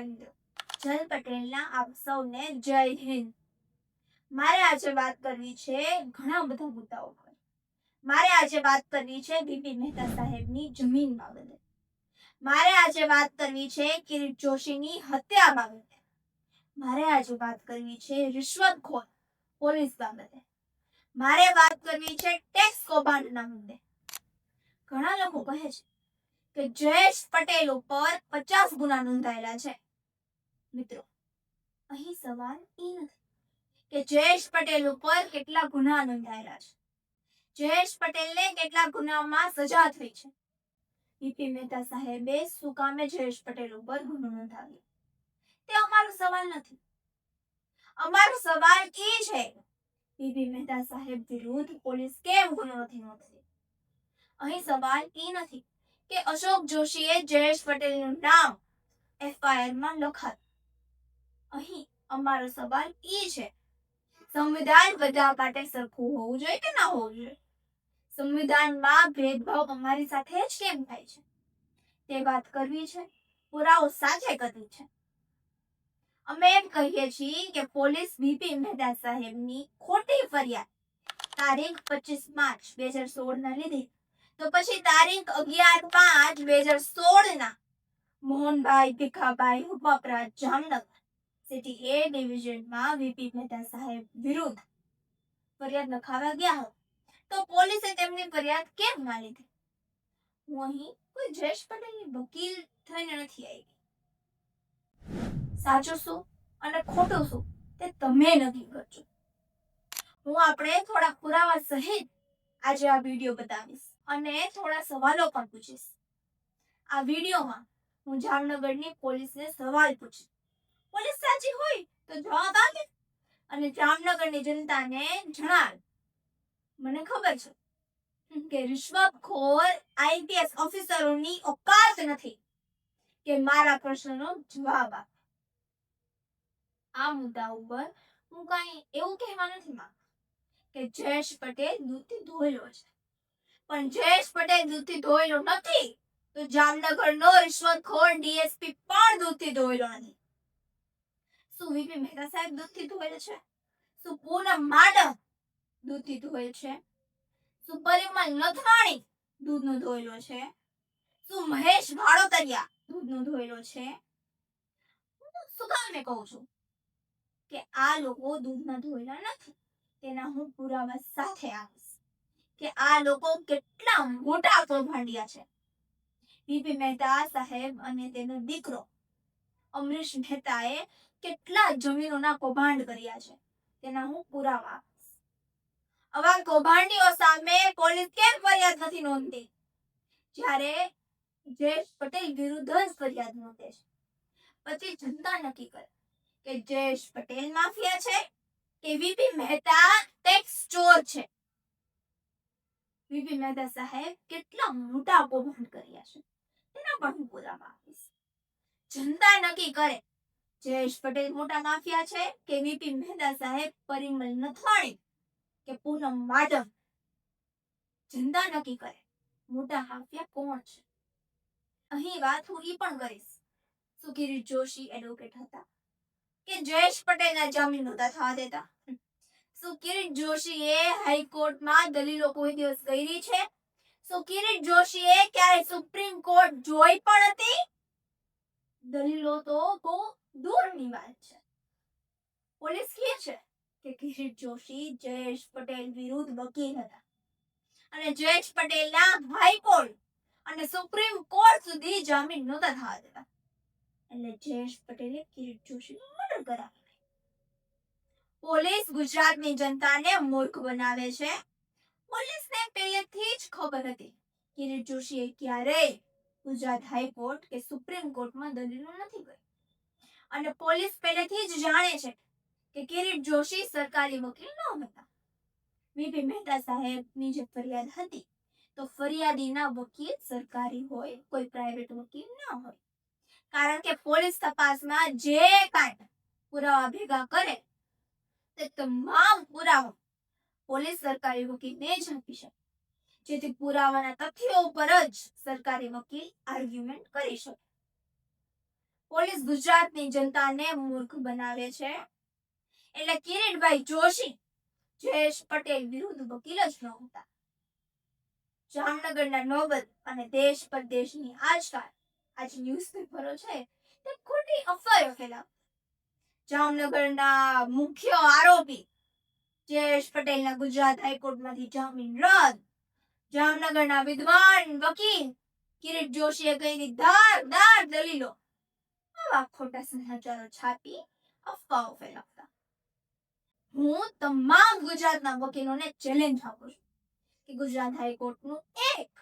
નમસ્કાર જલ પટેલના આપ સૌને જય હિન્દ. મારે આજે વાત કરવી છે ઘણા બધા મુદ્દાઓ પર. મારે આજે વાત કરવી છે બીપી મહેતા સાહેબની જમીન બાબતે. મારે આજે વાત કરવી છે કિરીટ જોશીની હત્યા બાબતે. મારે આજે વાત કરવી છે રિશ્વતખોર પોલીસ બાબતે. મારે વાત કરવી છે ટેક્સ કૌભાંડના મુદ્દે. ઘણા લોકો કહે છે કે જયેશ પટેલ ઉપર પચાસ ગુના નોંધાયેલા છે. મિત્રો, અહીં સવાલ એ નથી કે જયેશ પટેલ ઉપર કેટલા ગુના નોંધાયેલા છે? જયેશ પટેલને કેટલા ગુનામાં સજા થઈ છે? પીપી મહેતા સાહેબે શું કામે જયેશ પટેલ ઉપર ગુનો નોંધાવ્યો? તે અમારો સવાલ નથી. અમારો સવાલ એ છે પીપી મહેતા સાહેબ વિરુદ્ધ પોલીસ કેમ ગુનો નથી નોંધી અહીં સવાલ એ નથી કે અશોક જોશીએ જયેશ પટેલનું નામ એફઆઈઆરમાં લખાયું અહીં અમારો સવાલ એ છે, સંવિધાન બધા માટે સરખું હોવું જોઈએ કે ના હોવું જોઈએ? સંવિધાનમાં ભેદભાવ અમારી સાથે જ કેમ થાય છે? તે વાત કરવી છે, પુરાવો સાચે કરવી છે. અમે એમ કહીએ છીએ કે પોલીસ બીપી મહેતા સાહેબની ખોટી ફરિયાદ, તારીખ પચીસ માર્ચ બે હજાર સોળ ના લીધી. તો પછી તારીખ અગિયાર પાંચ બે હજાર સોળ ના મોહનભાઈ ભીખાભાઈ ઉપપરાજ જામનગર. સિટી એ ડિવિઝનમાં વીપી મહેતા સાહેબ વિરુદ્ધ ફરિયાદ લખાવા ગયા હતા. તો પોલીસે તેમની ફરિયાદ કેમ ના લીધી? હું અહીં કોઈ જયેશ પટેલની વકીલ થઈને નથી આવી. સાચું શું અને ખોટું શું તે તમે નક્કી કરજો. હું આપણે થોડા પુરાવા સહિત આજે આ વીડિયો બતાવીશ અને થોડા સવાલો પણ પૂછીશ. આ વિડીયોમાં હું જામનગરની પોલીસને સવાલ પૂછીશ. પોલીસ સાચી હોય તો જવાબ આપે અને જામનગરની જનતાને જણાવે. મને ખબર છે કે રિશ્વતખોર આઈપીએસ ઓફિસરોની ઓકાત નથી કે મારા પ્રશ્નનો જવાબ આપે. આ મુદ્દા ઉપર હું કઈ એવું કહેવા નથી માંગતો કે જયેશ પટેલ દૂધથી ધોયેલો છે. પણ જયેશ પટેલ દૂધથી ધોયેલો નથી તો જામનગરનો રિશ્વતખોર ડીએસપી પણ દૂધથી ધોયેલો નથી. શું વીપી મહેતા સાહેબ દૂધથી ધોયેલ છે? શું પૂનમ માડમ દૂધથી ધોયેલ છે? શું પરિમલ નથવાણી દૂધનો ધોયેલો છે? શું મહેશ ભાડોતરિયા દૂધનો ધોયેલો છે? શું કામ મેં કહું છું? કે આ લોકો દૂધના ધોયેલા નથી. તેના હું પુરાવા સાથે આવીશ. કે આ લોકો કેટલા મોટા કૌભાંડિયા છે. વીપી મહેતા સાહેબ અને તેનો દીકરો અમરીશ મહેતાએ કેટલા જમીનોના કૌભાંડ કર્યા છે? તેના હું પુરાવા આવા કૌભાંડીઓ સામે પોલીસ કેમ ફરિયાદ નથી નોંધતી? જ્યારે જયેશ પટેલ વિરુદ્ધ જ ફરિયાદ નોંધે છે. પછી જનતા નક્કી કરે કે જયેશ પટેલ માફિયા છે કે વીપી મહેતા ટેક્સ ચોર છે? વીપી મહેતા સાહેબ કેટલા મોટા કૌભાંડ કર્યા છે? તેના પણ હું પુરાવા આપીશ. જનતા નક્કી કરે જયેશ પટેલ મોટા માફિયા છે કે વીપી મહેતા સાહેબ પરિમલ નથવાણી કે પૂનમ માધવ? જનતા નક્કી કરે. મોટા માફિયા કોણ છે? અહીં વાત હું ઈ પણ કરીશ. સુકિરીટ જોશી એડવોકેટ હતા. કે જયેશ પટેલના જામીન નહોતા થવા દેતા. શું કિરીટ જોશીએ હાઈકોર્ટમાં દલીલો કોઈ દિવસ કરી છે. શું કિરીટ જોશીએ ક્યારે સુપ્રીમ કોર્ટ જોઈ પણ હતી. દલીલો તો બહુ દૂરની વાત છે. પોલીસ કહે છે કે કિરીટ જોશી, જયેશ પટેલ વિરુદ્ધ વકીલ હતા. અને જયેશ પટેલના હાઈકોર્ટ અને સુપ્રીમ કોર્ટ સુધી જામીન નહોતા થવા દેતા. એટલે જયેશ પટેલે કિરીટ જોશીનું મર્ડર કરાવ્યું પોલીસ ગુજરાતની જનતાને મૂર્ખ બનાવે છે. પોલીસને પહેલેથી જ ખબર હતી કિરીટ જોશીએ ક્યારેય ગુજરાત હાઈકોર્ટ કે સુપ્રીમ કોર્ટમાં દલીલો નથી કરી. અને પોલીસ પહેલેથી જ જાણે છે કે કિરીટ જોશી સરકારી વકીલ ન હતા. વીપી મહેતા સાહેબની જે ફરિયાદ હતી, તો ફરિયાદીના વકીલ સરકારી હોય, કોઈ પ્રાઇવેટ વકીલ ન હોય. કારણ કે પોલીસ તપાસમાં જે કાંઈ પુરાવા ભેગા કરે, તે તમામ પુરાવા પોલીસ સરકારી વકીલને જ આપી શકે. જેથી પુરાવાના તથ્યો ઉપર જ સરકારી વકીલ આર્ગ્યુમેન્ટ કરી શકે. પોલીસ ગુજરાતની જનતાને મૂર્ખ બનાવે છે. એટલે કિરીટભાઈ જોશી, જયેશ પટેલ વિરુદ્ધ વકીલ જ ન જામનગરના નોબલ અને દેશ પરદેશની આજકાલ આજ ન્યૂઝપેપરો છે, તે ખોટી અફવાઓ ફેલાવ જામનગરના મુખ્ય આરોપી, જયેશ પટેલના ગુજરાત હાઈકોર્ટમાંથી જામીન રદ. જામનગરના વિદ્વાન વકીલ કિરીટ જોશીએ કઈ ધારદાર દલીલો. આવા ખોટા છાપી અફવાઓ ફેલાવતા હું તમામ ગુજરાતના વકીલોને ચેલેન્જ આપું છું કે ગુજરાત હાઈકોર્ટનું એક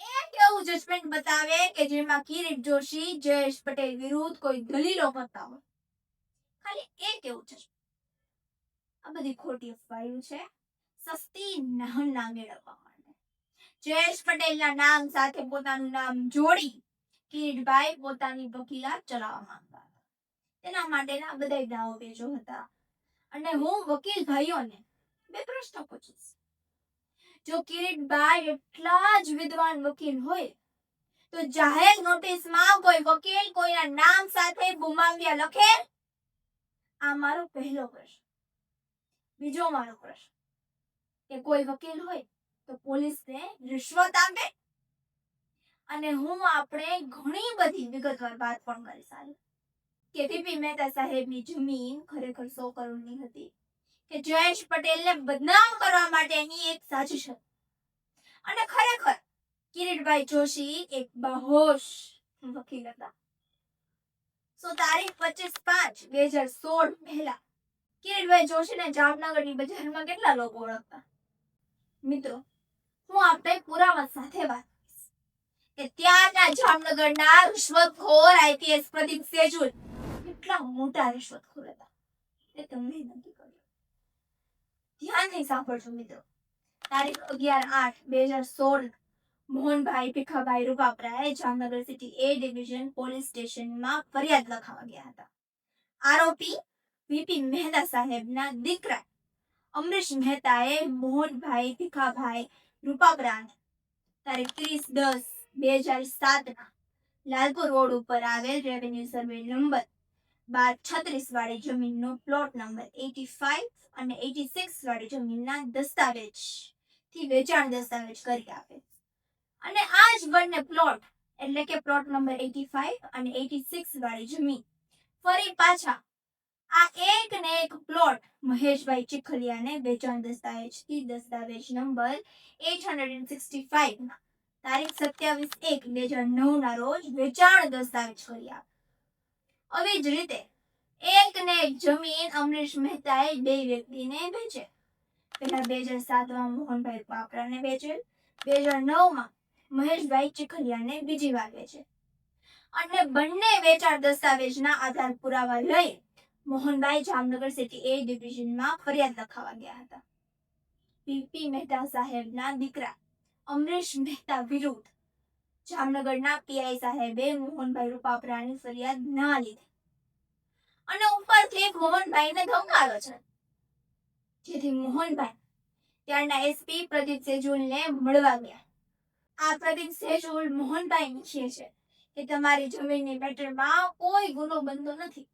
એક એવું જજમેન્ટ બતાવે કે જેમાં કિરીટ જોશી જયેશ પટેલ વિરુદ્ધ કોઈ દલીલો કરતા હોય ખાલી એક એવું જજમેન્ટ આ બધી ખોટી અફવાયું છે સસ્તી નામના મેળવવા માટે જયેશ પટેલના નામ સાથે પોતાનું નામ જોડી કિરીટભાઈ પોતાની વકીલાત ચલાવવા માંગતા તેના માટેના બધા દાવો હતા. અને હું વકીલ ભાઈઓને બે પ્રશ્નો પૂછીશ. જો કિરીટભાઈ એટલા જ વિદ્વાન વકીલ હોય, તો જાહેર નોટિસમાં કોઈ વકીલ કોઈના નામ સાથે ગુમાવ્યા લખે આ મારો પહેલો પ્રશ્ન. બીજો મારો પ્રશ્ન. કે કોઈ વકીલ હોય, તો પોલીસને રિશ્વત આપે? અને હું આપણે ઘણી બધી વિગતવાર વાત પણ કરી સારી. કે વીપી મહેતા સાહેબની જમીન ખરેખર સો કરોડની હતી. કે જયેશ પટેલને બદનામ કરવા માટેની એક સાજિશ. હતી અને ખરેખર કિરીટભાઈ જોશી એક બાહોશ વકીલ હતા. સો તારીખ પચીસ પાંચ બે હજાર સોળ પહેલા કિરીટભાઈ જોશીને જામનગરની બજારમાં કેટલા લોકો ઓળખતા? મિત્રો, હું આપણે પુરાવા સાથે વાત કે ત્યારના જામનગરના રિશ્વતખોર આઈપીએસ પ્રદીપ સેજુલ કેટલા મોટા રિશ્વતખોર હતા. એ તમને નક્કી કર્યું ધ્યાનથી સાંભળજો મિત્રો. તારીખ અગિયાર આઠ બે હજાર સોળ Mohanbhai Bhikhabhai રૂપાપરાએ Jamnagar city A division police સ્ટેશનમાં ફરિયાદ લખાવા ગયા હતા. આરોપી વીપી મહેતા સાહેબના દીકરા અમરીશ મહેતાએ મોહનભાઈ ભીખાભાઈ રૂપાપરાને તારીખ ત્રીસ દસ બે હજાર સાતના લાલપુર રોડ ઉપર આવેલ રેવન્યુ સર્વે નંબર બાર છત્રીસ વાળી જમીનનો પ્લોટ નંબર એટી ફાઈવ અને એટી સિક્સ વાળી જમીનના દસ્તાવેજથી વેચાણ દસ્તાવેજ કરી આપે. અને આ જ બંને પ્લોટ એટલે કે પ્લોટ નંબર એટી ફાઈવ અને એટી સિક્સ વાળી જમીન ફરી પાછા આ એક ને એક પ્લોટ મહેશભાઈ ચીખલિયાને વેચાણ દસ્તાવેજથી દસ્તાવેજ number eight hundred sixty five તારીખ સત્યાવીસ એક બે હજાર નવ ના રોજ વેચાણ દસ્તાવેજ કરી આપ આવી જ રીતે એક ને એક જમીન અમરીશ મહેતાએ બે વ્યક્તિને વેચે. પહેલા બે હજાર સાતમાં મોહનભાઈ પાપરાને વેચેલ બે હજાર નવમાં મહેશભાઈ ચીખલિયાને બીજી વાર વેચે. અને બંને વેચાણ દસ્તાવેજના આધાર પુરાવા લઈ મોહનભાઈ જામનગર સિટી એ ડિવિઝનમાં ફરિયાદ લખાવા ગયા હતા. પીપી મહેતા સાહેબના દીકરા અમરીશ મહેતા વિરુદ્ધ. જામનગરના પીઆઈ સાહેબે મોહનભાઈ રૂપાપરાની ફરિયાદ ના લીધી. અને ઉપરથી મોહનભાઈને ધમકાવ્યો છે. જેથી મોહનભાઈ ત્યારના એસપી પ્રદીપ સેજુલને મળવા ગયા. આ પ્રદીપ સેજુલ મોહનભાઈ પૂછે છે કે તમારી જમીનની મેટરમાં કોઈ ગુનો બનતો નથી.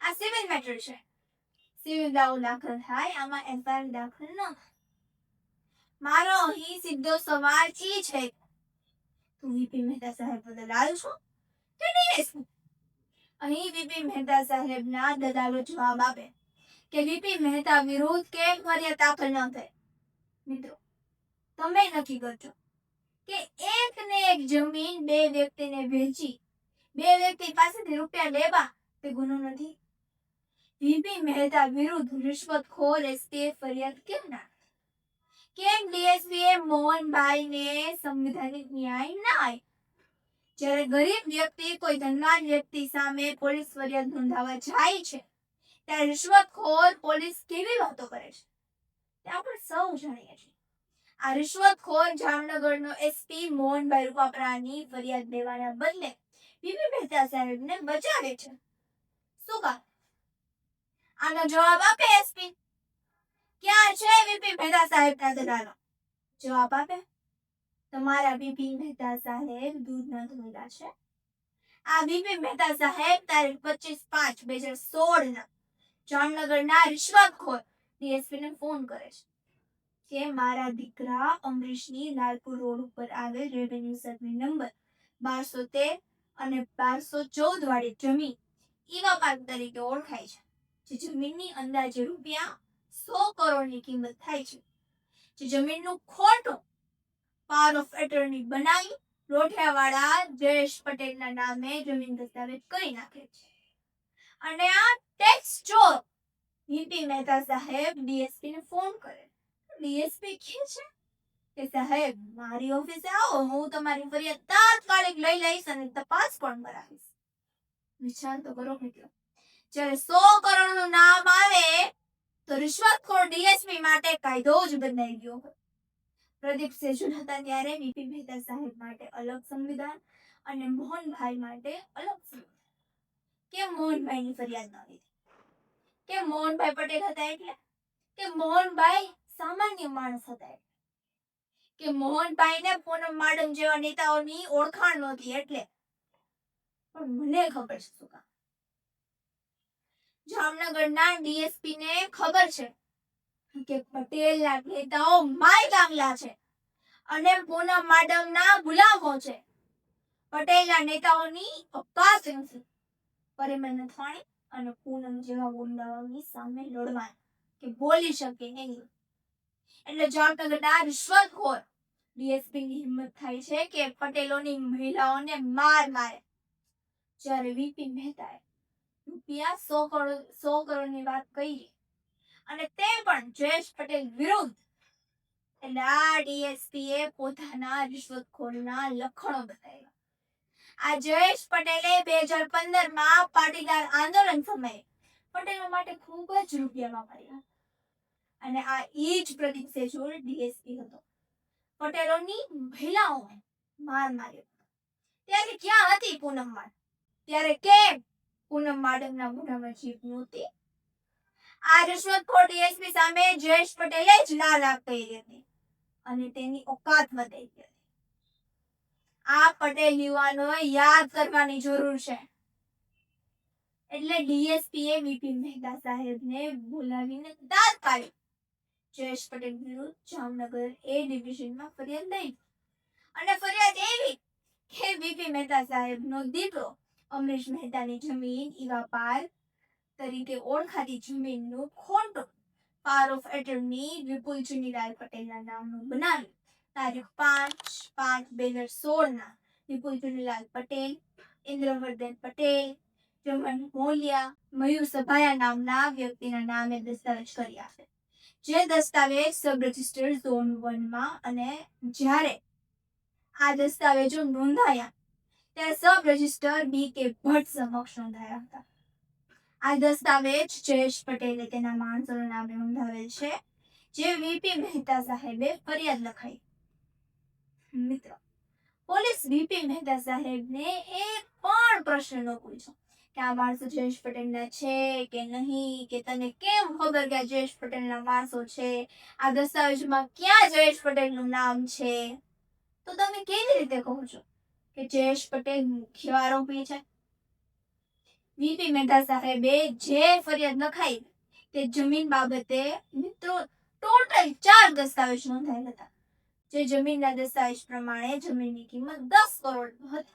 આ સિવિલ મેટર છે. સિવિલ દાવો દાખલ થાય, આમાં એફઆઈઆર દાખલ ન થાય. મારો અહીં સીધો સવાલ એ છે. તું વીપી મહેતા સાહેબ બદલ છો? કે નહીં. અહીં વીપી મહેતા સાહેબના દલાલો જવાબ આપે કે વીપી મહેતા વિરુદ્ધ કે ફરિયાદ દાખલ ન થાય? મિત્રો, તમે નક્કી કરજો કે એક ને એક જમીન બે વ્યક્તિને વેચી, બે વ્યક્તિ પાસેથી રૂપિયા લેવા તે ગુનો નથી. વીપી મહેતા વિરુદ્ધ રિશ્વતખોર એસપીએ ફરિયાદ કેમ ના કેમ ડીએસપીએ મોહનભાઈને સંવિધાનિક ન્યાય ના? જ્યારે ગરીબ વ્યક્તિ કોઈ ધનવાન વ્યક્તિ સામે પોલીસ ફરિયાદ નોંધાવવા જાય છે, ત્યારે રિશ્વતખોર પોલીસ કેવી વાતો કરે છે? તે આપણે સૌ જાણીએ છીએ. આ રિશ્વતખોર જામનગરનો એસપી મોહનભાઈ રૂપાપરાની ફરિયાદ લેવાના બદલે બીબી મહેતા સાહેબને બચાવે છે. શું કામ? આનો જવાબ આપે એસપી? ક્યાં છે વીપી મહેતા સાહેબના દલાલો જવાબ આપે તમારા બીપી મહેતા સાહેબ દૂધના ધોઈલા છે આ વીપી મહેતા સાહેબ તારીખ પચીસ પાંચ બે હજાર સોળ ના જામનગરના રિશ્વતખોર ડીએસપી ને ફોન કરે છે કે મારા દીકરા અમરીશની લાલપુર રોડ ઉપર આવેલ રેવન્યુ સર્વે નંબર બારસો તેર અને બારસો ચૌદ વાળી જમીન ઈવા પાર્ક તરીકે ઓળખાય છે જે જમીનની અંદાજે રૂપિયા સો કરોડની કિંમત થાય છે. જે જમીનનું ખોટું પાવર ઓફ એટર્ની બનાવી રોઠિયાવાળા જયેશ પટેલના નામે જમીન દસ્તાવેજ કરી નાખે છે. અને આ ટેક્સ ચોર નીતિ મહેતા સાહેબ ડીએસપી ને ફોન કરે. ડીએસપી કહે છે કે, સાહેબ, મારી ઓફિસે આવો, હું તમારી ફરિયાદ તાત્કાલિક લઈ લઈશ અને તપાસ પણ કરાવીશ. વિચાર તો કરો મિત્રો જ્યારે સો કરોડનું નામ આવે તો રિશ્વતખોર ડીએસપી માટે કાયદો જ બનાવી ગયો. પ્રદીપ સેજુલ હતા ત્યારે વીપી મહેતા સાહેબ માટે અલગ સંવિધાન અને મોહનભાઈ માટે અલગ સંવિધાન. કેમ મોહનભાઈની ફરિયાદ ન કેમ મોહનભાઈ પટેલ હતા એટલે. કે મોહનભાઈ સામાન્ય માણસ હતા એટલે. કે મોહનભાઈને પૂનમ માડમ જેવા નેતાઓની ઓળખાણ નહોતી એટલે. પણ મને ખબર છે શું કામ. જામનગરના ડીએસપી ને ખબર છે કે પટેલના નેતાઓ માય કાંગલા છે અને પૂનમ માડમના ગુલામો છે. પટેલના નેતાઓની અવકાશ નથી પરિમલ નથવાણી અને પૂનમ જેવા ગુંડાઓની સામે લડવા કે બોલી શકે નહીં. એટલે જામનગરના રિશ્વતખોર ડીએસપી ની હિંમત થાય છે કે પટેલોની મહિલાઓને માર મારે. જ્યારે વીપી મહેતાએ રૂપિયા સો કરોડ, સો કરોડની વાત કરી અને તે પણ જયેશ પટેલ વિરુદ્ધ. એટલે આ ડીએસપી એ પોતાના રિશ્વતખોરના લખણો બતાવ્યા. આ જયેશ પટેલે બે હજાર પંદરમાં પાટીદાર આંદોલન સમયે પટેલો માટે ખૂબ જ રૂપિયા વાપર્યા અને આ ઈ જ પ્રદીપ સેજોર ડીએસપી હતો. પટેલોની મહિલાઓએ માર માર્યો. ત્યારે ક્યાં હતી પૂનમ માડ ત્યારે કેમ પૂનમ માડમના મોઢામાં જીભ નહોતી. આ રિશ્વતખોર ડીએસપી સામે જયેશ પટેલે જ આંખ કરી હતી અને તેની ઓકાત વધી હતી. આ પટેલ યુવાનોએ યાદ કરવાની જરૂર છે. એટલે ડીએસપી એ વીપી મહેતા સાહેબને બોલાવીને તાત્કાલિક જયેશ પટેલ વિરુદ્ધ જામનગર એ ડિવિઝનમાં ફરિયાદ નહીં અને ફરિયાદ એવી કે વીપી મહેતા સાહેબનો દીકરો અમરીશ મહેતાની જમીન, ઈવા પાર તરીકે ઓળખાતી જમીનનું ખોટું power of attorney Vipul Chunilal પટેલના નામનું બનાવ્યું. તારીખ પાંચ પાંચ બે હજાર સોળના વિપુલ ચુનીલાલ પટેલ, ઇન્દ્રવર્ધન પટેલ, જમન મોલિયા, મયુર સભાયા નામના વ્યક્તિના નામે દસ્તાવેજ કરી આપે જે દસ્તાવેજ સબ રજિસ્ટર ઝોન વનમાં અને જ્યારે આ દસ્તાવેજો નોંધાયા ત્યારે સબ રજિસ્ટર બી કે ભટ્ટ સમક્ષ નોંધાયા હતા. આ દસ્તાવેજ જયેશ પટેલે તેના માણસોના નામે નોંધાવેલ છે, જે વીપી મહેતા સાહેબે ફરિયાદ લખાઈ. મિત્રો, પોલીસ વીપી મહેતા સાહેબને એક પણ પ્રશ્ન ન પૂછ્યો કે આ માણસો જયેશ પટેલના છે કે નહીં, કે તને કેમ ખબર કે જયેશ પટેલના માણસો છે? આ દસ્તાવેજમાં ક્યાં જયેશ પટેલનું નામ છે? તો તમે કેવી રીતે કહો છો? કે જયેશ પટેલ મુખ્ય આરોપી છે? વીપી મહેતા સાહેબે જે ફરિયાદ લખાઈ તે જમીન બાબતે મિત્રો ટોટલ ચાર દસ્તાવેજ નોંધાયેલ હતા. જે જમીનના દસ્તાવેજ પ્રમાણે જમીનની કિંમત દસ કરોડ હતી.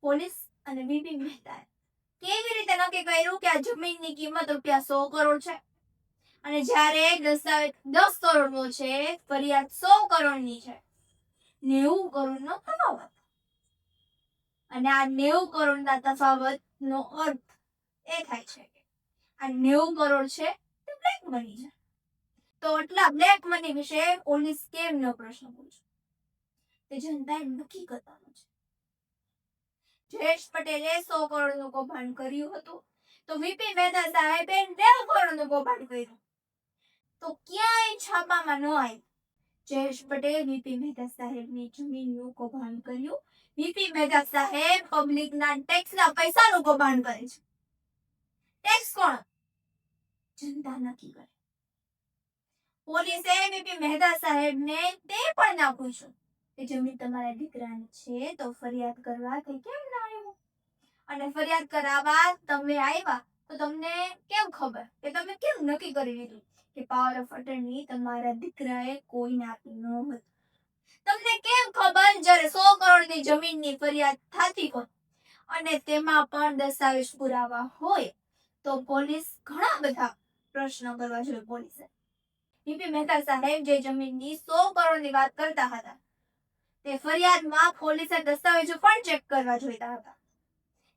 પોલીસ અને વીપી મહેતાએ કેવી રીતે નક્કી કર્યું કે આ જમીનની કિંમત રૂપિયા સો કરોડ છે? અને જ્યારે દસ્તાવેજ દસ કરોડનો છે, ફરિયાદ સો કરોડની છે. નેવું કરોડનો તફાવત અને આ નેવું કરોડના તફાવતનો અર્થ એ થાય છે કે આ નેવું કરોડ છે તે બ્લેક મની છે. તો એટલા બ્લેક મની વિશે ઓલી સ્કેમનો પ્રશ્ન પૂછ્યો તે જનતાએ નક્કી કરવાનું છે. જયેશ પટેલે સો કરોડનું કૌભાંડ કર્યું હતું. તો વીપી મહેતા સાહેબે નેવું કરોડનું કૌભાંડ કર્યું. તો ક્યાંય છાપામાં ન આવ્યું. જયેશ પટેલ વીપી મહેતા સાહેબની જમીનનું કૌભાંડ કર્યું. વીપી મહેતા સાહેબ પબ્લિકના ટેક્સના પૈસાનું કૌભાંડ કરે છે. ટેક્સ કોણ? જનતા નક્કી કરે. પોલીસે વીપી મહેતા સાહેબને તે પણ ના પૂછ્યું કે જમીન તમારા દીકરાની છે તો ફરિયાદ કરવા કે કેમ ના આવ્યો? અને ફરિયાદ કરાવવા તમે આવ્યા તો તમને કેમ ખબર? કે તમે કેમ નક્કી કરી લીધું કે પાવર ઓફ અટર્ની તમારા દીકરાએ કોઈને આપી ન હતી? તમને કેમ ખબર? જ્યારે સો કરોડની જમીનની ફરિયાદ થતી હોય અને તેમાં પણ દસ્તાવેજ પુરાવા હોય, તો પોલીસ ઘણા બધા પ્રશ્નો કરવા જોઈએ પોલીસે. બીપી મહેતા સાહેબ જે જમીનની સો કરોડની વાત કરતા હતા, તે ફરિયાદમાં પોલીસે દસ્તાવેજો પણ ચેક કરવા જોઈતા હતા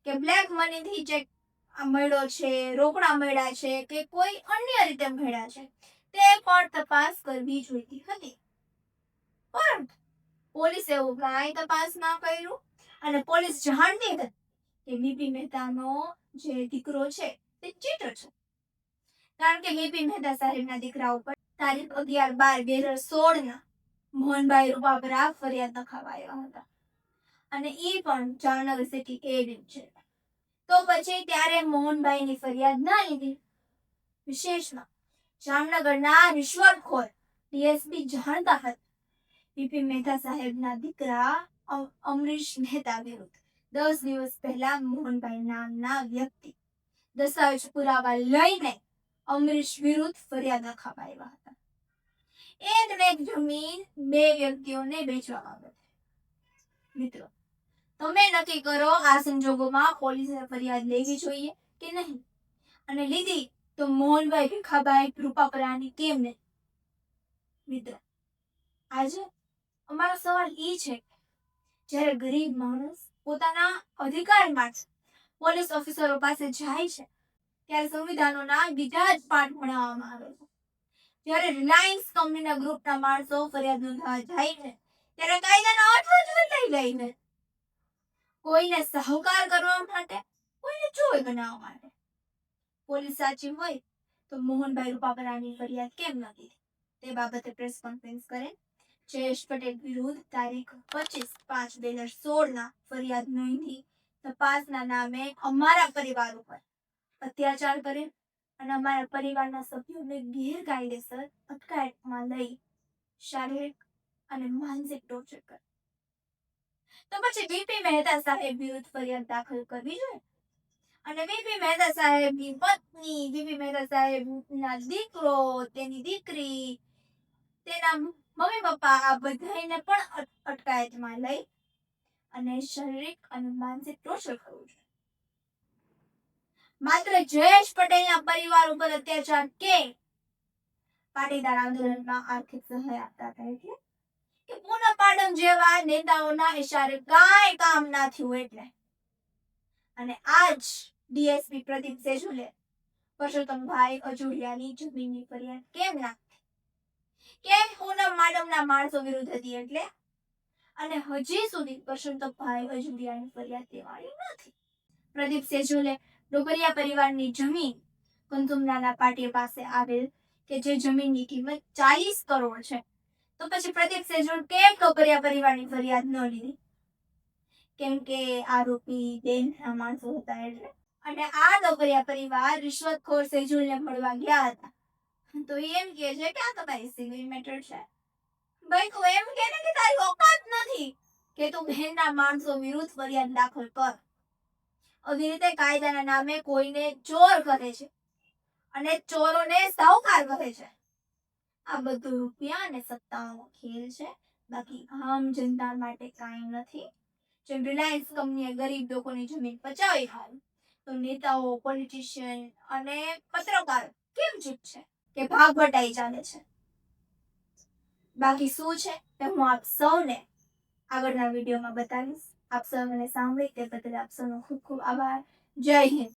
કે બ્લેક મનીથી ચેક મળ્યો છે, રોકડા મળ્યા છે કે કોઈ અન્ય રીતે મળ્યા છે, તે પણ તપાસ કરવી જોઈતી હતી. પરંતુ પોલીસે એવું કાંઈ તપાસ ના કર્યું અને પોલીસ જાણતી હતી કે વીપી મહેતાનો જે દીકરો છે તે ચીટર છે. કારણ કે વીપી મહેતા સાહેબના દીકરા ઉપર તારીખ અગિયાર બાર બે હજાર સોળના મોહનભાઈ રૂપાપરા ફરિયાદ નખાવાયા હતા. અને એ પણ જામનગર સિટી એ છે. તો પછી ત્યારે મોહનભાઈની ફરિયાદ ના લીધી. વિશેષમાં જામનગરના રિશ્વતખોર ડીએસપી જાણતા હતા પીપી મહેતા સાહેબના દીકરા અમરીશ મહેતા વિરુદ્ધ. દસ દિવસ પહેલા મોહનભાઈ નામના વ્યક્તિ દસ્તાવેજ પુરાવા લઈને અમરીશ વિરુદ્ધ ફરિયાદ નખાવા આવ્યા હતા. એ દરેક જમીન બે વ્યક્તિઓને વેચવામાં આવે છે. મિત્રો, તમે નક્કી કરો આ સંજોગોમાં પોલીસે ફરિયાદ લેવી જોઈએ કે નહીં? અને લીધી તો મોહનભાઈ ભીખાભાઈ રૂપાપરાની કેમ નહીં? મિત્રો, આજે અમારો સવાલ એ છે, જ્યારે ગરીબ માણસ પોતાના અધિકાર માટે પોલીસ ઓફિસરો પાસે જાય છે, ત્યારે સંવિધાનોના બીજા જ પાઠ ભણાવવામાં આવે છે. જ્યારે રિલાયન્સ કંપનીના ગ્રુપના માણસો ફરિયાદ નોંધાવા જાય છે, ત્યારે કાયદાનો અર્થ જ બદલાઈ જાય છે. કોઈને સહકાર કરવા માટે, કોઈને જોઈ બનાવવા માટે. પોલીસ સાચી હોય તો મોહનભાઈ રૂપાપરાની ફરિયાદ કેમ નથી તે બાબતે પ્રેસ કોન્ફરન્સ કરે જયેશ પટેલ વિરુદ્ધ તારીખ પચીસ પાંચ બે હજાર સોળના ફરિયાદ નોંધી. તપાસના નામે અમારા પરિવાર ઉપર અત્યાચાર કરે અને અમારા પરિવારના સભ્યોને ગેરકાયદેસર અટકાયતમાં લઈ શારીરિક અને માનસિક ટોર્ચર કરે તો પછી વીપી મહેતા સાહેબ વિરુદ્ધ ફરિયાદ દાખલ કરવી જોઈએ? અને વીપી મહેતા સાહેબની પત્ની વીપી મહેતા સાહેબના દીકરો, તેની દીકરી, તેના મમ્મી પપ્પા આ બધાને પણ અટકાયતમાં લઈ અને શારીરિક અને માનસિક ટોર્ચર કરવું જોઈએ. માત્ર જયેશ પટેલના પરિવાર ઉપર અત્યાચાર કે પાટીદાર આંદોલનમાં આર્થિક સહાય આપતા એટલે કે પૂના પાડમ જેવા નેતાઓના ઇશારે કાંઈ કામ ના થયું એટલે. અને આજ ડીએસપી પ્રદીપ સેજુલે પરસોત્તમભાઈ અજુડિયાની જમીનની ફરિયાદ કેમ ના કેમ પૂનમ માડમના માણસો વિરુદ્ધ હતી એટલે? અને હજી સુધી પરસોત્તમભાઈ અજુડિયાની ફરિયાદ દેવાળી નથી. પ્રદીપ સેજુલે ડોબરિયા પરિવારની જમીન કુંતુમનાના પાટીય પાસે આવેલ કે જે જમીનની કિંમત ચાલીસ કરોડ છે. તો પછી પ્રદીપ સેજુલ કેમ ડોબરિયા પરિવારની ફરિયાદ ન લીધી? કેમ કે આરોપી બેનના માણસો હતા એટલે. અને આ ડોબરિયા પરિવાર રિશ્વતખોર સેજુલને મળવા ગયા હતા. તો એમ કે છે કે આ તમારી સિવિલ મેટર છે. ભાઈ, તું એમ કે ને કે તારી ઓકાત નથી કે તું ઘેરના માણસો વિરુદ્ધ ફરિયાદ દાખલ કર. આવી રીતે કાયદાના નામે કોઈને ચોર કરે છે અને ચોરોને સાહુકાર કહે છે. આ બધું રૂપિયા અને સત્તાનો ખેલ છે. બાકી આમ જનતા માટે કાંઈ નથી. જેમ રિલાયન્સ કંપનીએ ગરીબ લોકોની જમીન પચાવી હોય તો નેતાઓ પોલિટિશિયન અને પત્રકાર કેમ ચૂપ છે? કે ભાગ બટાઈ ચાલે છે. બાકી શું છે તે હું આપ સૌને આગળના વિડીયોમાં બતાવીશ. આપ સૌ મને સાંભળી તે બદલ આપ સૌનો ખૂબ ખૂબ આભાર. જય હિન્દ.